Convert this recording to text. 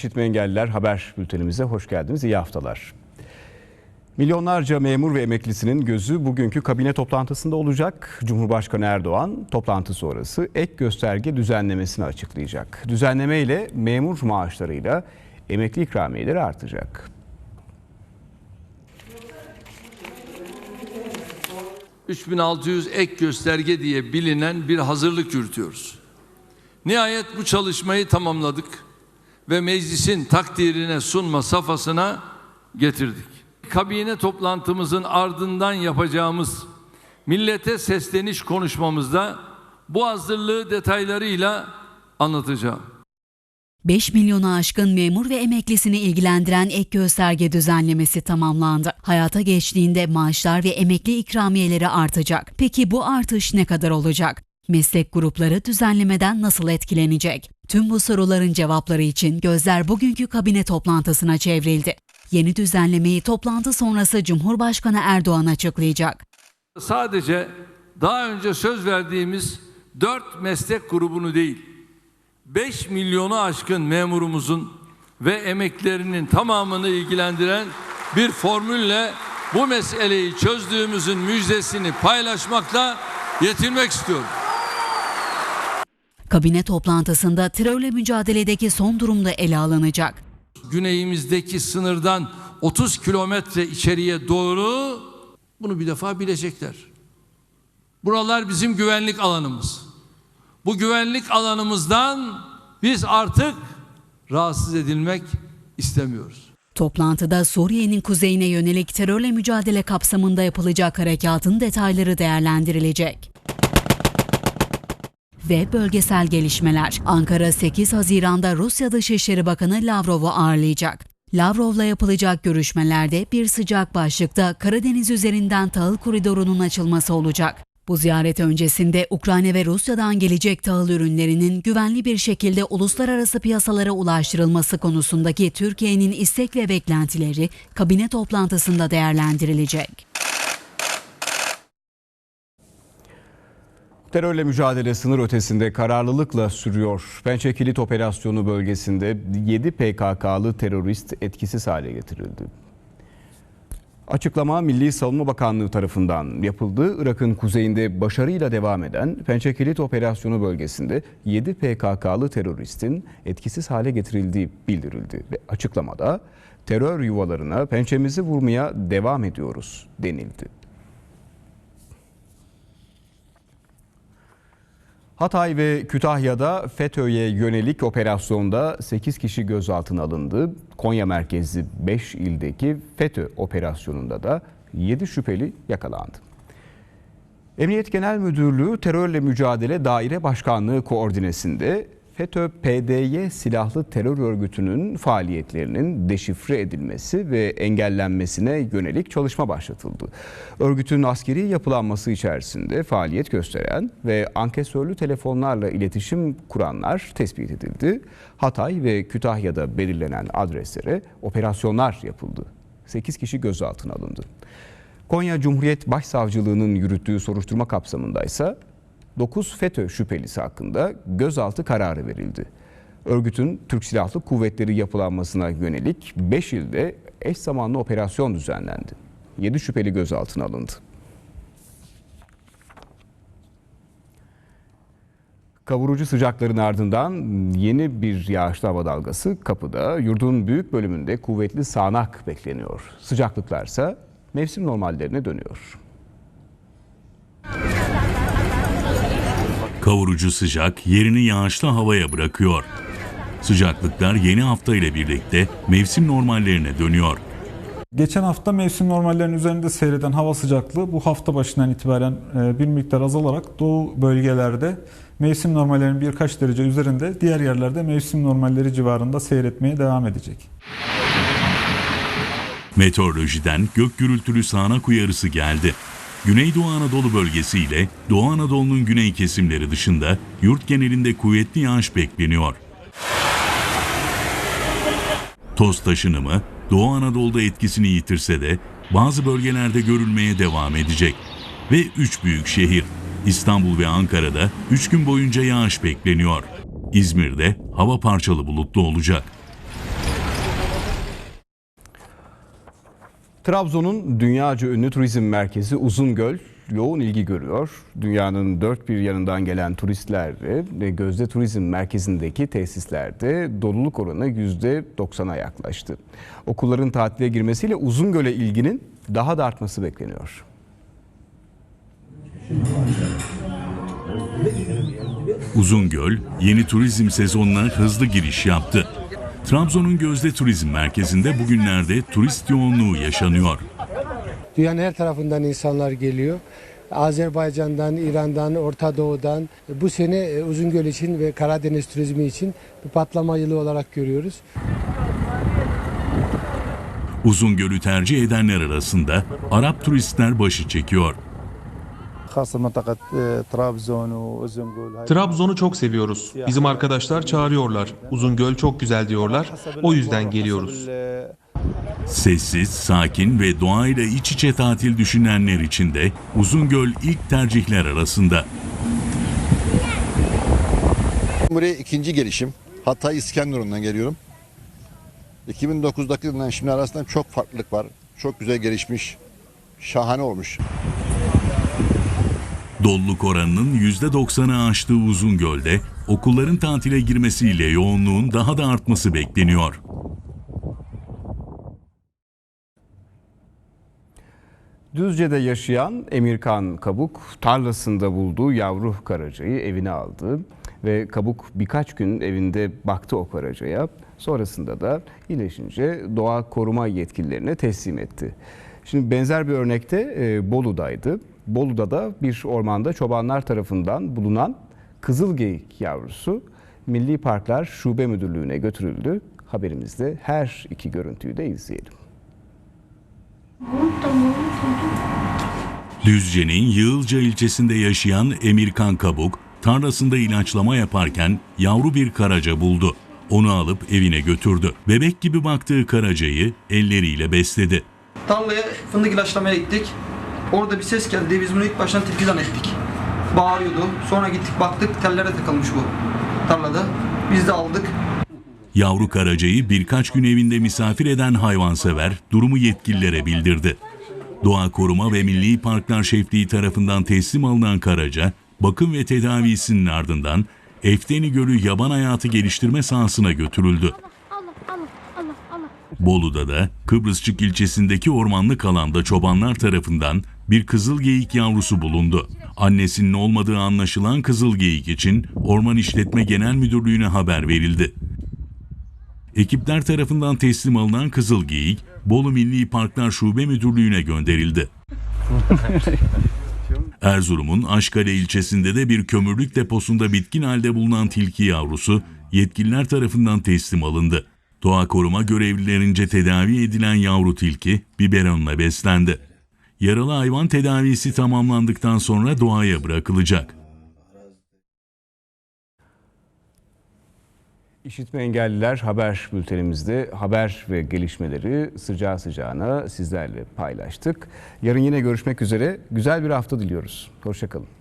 İşitme Engelliler Haber Bültenimize hoş geldiniz. İyi haftalar. Milyonlarca memur ve emeklisinin gözü bugünkü kabine toplantısında olacak. Cumhurbaşkanı Erdoğan toplantı sonrası ek gösterge düzenlemesini açıklayacak. Düzenleme ile memur maaşlarıyla emekli ikramiyeleri artacak. 3600 ek gösterge diye bilinen bir hazırlık yürütüyoruz. Nihayet bu çalışmayı tamamladık ve meclisin takdirine sunma safhasına getirdik. Kabine toplantımızın ardından yapacağımız millete sesleniş konuşmamızda bu hazırlığı detaylarıyla anlatacağım. 5 milyona aşkın memur ve emeklisini ilgilendiren ek gösterge düzenlemesi tamamlandı. Hayata geçtiğinde maaşlar ve emekli ikramiyeleri artacak. Peki bu artış ne kadar olacak? Meslek grupları düzenlemeden nasıl etkilenecek? Tüm bu soruların cevapları için gözler bugünkü kabine toplantısına çevrildi. Yeni düzenlemeyi toplantı sonrası Cumhurbaşkanı Erdoğan açıklayacak. Sadece daha önce söz verdiğimiz 4 meslek grubunu değil, 5 milyonu aşkın memurumuzun ve emeklerinin tamamını ilgilendiren bir formülle bu meseleyi çözdüğümüzün müjdesini paylaşmakla yetinmek istiyorum. Kabine toplantısında terörle mücadeledeki son durumda ele alınacak. Güneyimizdeki sınırdan 30 kilometre içeriye doğru bunu bir defa bilecekler. Buralar bizim güvenlik alanımız. Bu güvenlik alanımızdan biz artık rahatsız edilmek istemiyoruz. Toplantıda Suriye'nin kuzeyine yönelik terörle mücadele kapsamında yapılacak harekatın detayları değerlendirilecek. Ve bölgesel gelişmeler. Ankara 8 Haziran'da Rusya Dışişleri Bakanı Lavrov'u ağırlayacak. Lavrov'la yapılacak görüşmelerde bir sıcak başlıkta Karadeniz üzerinden tahıl koridorunun açılması olacak. Bu ziyaret öncesinde Ukrayna ve Rusya'dan gelecek tahıl ürünlerinin güvenli bir şekilde uluslararası piyasalara ulaştırılması konusundaki Türkiye'nin istek ve beklentileri kabine toplantısında değerlendirilecek. Terörle mücadele sınır ötesinde kararlılıkla sürüyor. Pençe Kilit Operasyonu bölgesinde 7 PKK'lı terörist etkisiz hale getirildi. Açıklama Milli Savunma Bakanlığı tarafından yapıldı. Irak'ın kuzeyinde başarıyla devam eden Pençe Kilit Operasyonu bölgesinde 7 PKK'lı teröristin etkisiz hale getirildiği bildirildi. Ve açıklamada terör yuvalarına pençemizi vurmaya devam ediyoruz denildi. Hatay ve Kütahya'da FETÖ'ye yönelik operasyonda 8 kişi gözaltına alındı. Konya merkezli 5 ildeki FETÖ operasyonunda da 7 şüpheli yakalandı. Emniyet Genel Müdürlüğü Terörle Mücadele Daire Başkanlığı koordinesinde FETÖ-PDY silahlı terör örgütünün faaliyetlerinin deşifre edilmesi ve engellenmesine yönelik çalışma başlatıldı. Örgütün askeri yapılanması içerisinde faaliyet gösteren ve ankesörlü telefonlarla iletişim kuranlar tespit edildi. Hatay ve Kütahya'da belirlenen adreslere operasyonlar yapıldı. 8 kişi gözaltına alındı. Konya Cumhuriyet Başsavcılığı'nın yürüttüğü soruşturma kapsamında ise 9 FETÖ şüphelisi hakkında gözaltı kararı verildi. Örgütün Türk Silahlı Kuvvetleri yapılanmasına yönelik 5 ilde eş zamanlı operasyon düzenlendi. 7 şüpheli gözaltına alındı. Kavurucu sıcakların ardından yeni bir yağışlı hava dalgası kapıda. Yurdun büyük bölümünde kuvvetli sağanak bekleniyor. Sıcaklıklarsa mevsim normallerine dönüyor. Kavurucu sıcak yerini yağışlı havaya bırakıyor. Sıcaklıklar yeni hafta ile birlikte mevsim normallerine dönüyor. Geçen hafta mevsim normallerinin üzerinde seyreden hava sıcaklığı bu hafta başından itibaren e, bir miktar azalarak doğu bölgelerde mevsim normallerinin birkaç derece üzerinde, diğer yerlerde mevsim normalleri civarında seyretmeye devam edecek. Meteorolojiden gök gürültülü sağanak uyarısı geldi. Güneydoğu Anadolu bölgesi ile Doğu Anadolu'nun güney kesimleri dışında yurt genelinde kuvvetli yağış bekleniyor. Toz taşınımı Doğu Anadolu'da etkisini yitirse de bazı bölgelerde görülmeye devam edecek. Ve üç büyük şehir İstanbul ve Ankara'da 3 gün boyunca yağış bekleniyor. İzmir'de hava parçalı bulutlu olacak. Trabzon'un dünyaca ünlü turizm merkezi Uzungöl yoğun ilgi görüyor. Dünyanın dört bir yanından gelen turistlerle Gözde Turizm Merkezi'ndeki tesislerde doluluk oranı %90'a yaklaştı. Okulların tatile girmesiyle Uzungöl'e ilginin daha da artması bekleniyor. Uzungöl yeni turizm sezonuna hızlı giriş yaptı. Trabzon'un Gözde Turizm Merkezi'nde bugünlerde turist yoğunluğu yaşanıyor. Dünyanın her tarafından insanlar geliyor. Azerbaycan'dan, İran'dan, Orta Doğu'dan bu sene e, Uzungöl için ve Karadeniz turizmi için bir patlama yılı olarak görüyoruz. Uzungöl'ü tercih edenler arasında Arap turistler başı çekiyor. Trabzon'u çok seviyoruz. Bizim arkadaşlar çağırıyorlar. Uzungöl çok güzel diyorlar. O yüzden geliyoruz. Sessiz, sakin ve doğayla iç içe tatil düşünenler için de Uzungöl ilk tercihler arasında. Buraya ikinci gelişim. Hatay İskenderun'dan geliyorum. 2009'daki yıldan şimdi arasında çok farklılık var. Çok güzel gelişmiş. Şahane olmuş. Doluluk oranının %90'ı aştığı Uzungöl'de okulların tatile girmesiyle yoğunluğun daha da artması bekleniyor. Düzce'de yaşayan Emirkan Kabuk tarlasında bulduğu yavru karacayı evine aldı ve Kabuk birkaç gün evinde baktı o karacaya. Sonrasında da iyileşince doğa koruma yetkililerine teslim etti. Şimdi benzer bir örnekte e, Bolu'daydı. Bolu'da da bir ormanda çobanlar tarafından bulunan kızılgeyik yavrusu Milli Parklar Şube Müdürlüğü'ne götürüldü. Haberimizde her iki görüntüyü de izleyelim. Düzce'nin Yığılca ilçesinde yaşayan Emirkan Kabuk, tarlasında ilaçlama yaparken yavru bir karaca buldu. Onu alıp evine götürdü. Bebek gibi baktığı karacayı elleriyle besledi. Tarlaya fındık ilaçlamaya gittik. Orada bir ses geldi. Biz bunu ilk baştan tilki zannettik. Bağırıyordu. Sonra gittik baktık tellere takılmış bu tarlada. Biz de aldık. Yavru karacayı birkaç gün evinde misafir eden hayvansever durumu yetkililere bildirdi. Doğa Koruma ve Milli Parklar Şefliği tarafından teslim alınan karaca, bakım ve tedavisinin ardından Efteni Gölü Yaban Hayatı Geliştirme Sahası'na götürüldü. Bolu'da da Kıbrısçık ilçesindeki ormanlık alanda çobanlar tarafından bir kızıl geyik yavrusu bulundu. Annesinin olmadığı anlaşılan kızıl geyik için Orman İşletme Genel Müdürlüğü'ne haber verildi. Ekipler tarafından teslim alınan kızıl geyik Bolu Milli Parklar Şube Müdürlüğü'ne gönderildi. Erzurum'un Aşkale ilçesinde de bir kömürlük deposunda bitkin halde bulunan tilki yavrusu yetkililer tarafından teslim alındı. Doğa koruma görevlilerince tedavi edilen yavru tilki biberonla beslendi. Yaralı hayvan tedavisi tamamlandıktan sonra doğaya bırakılacak. İşitme engelliler haber bültenimizde haber ve gelişmeleri sıcağı sıcağına sizlerle paylaştık. Yarın yine görüşmek üzere. Güzel bir hafta diliyoruz. Hoşçakalın.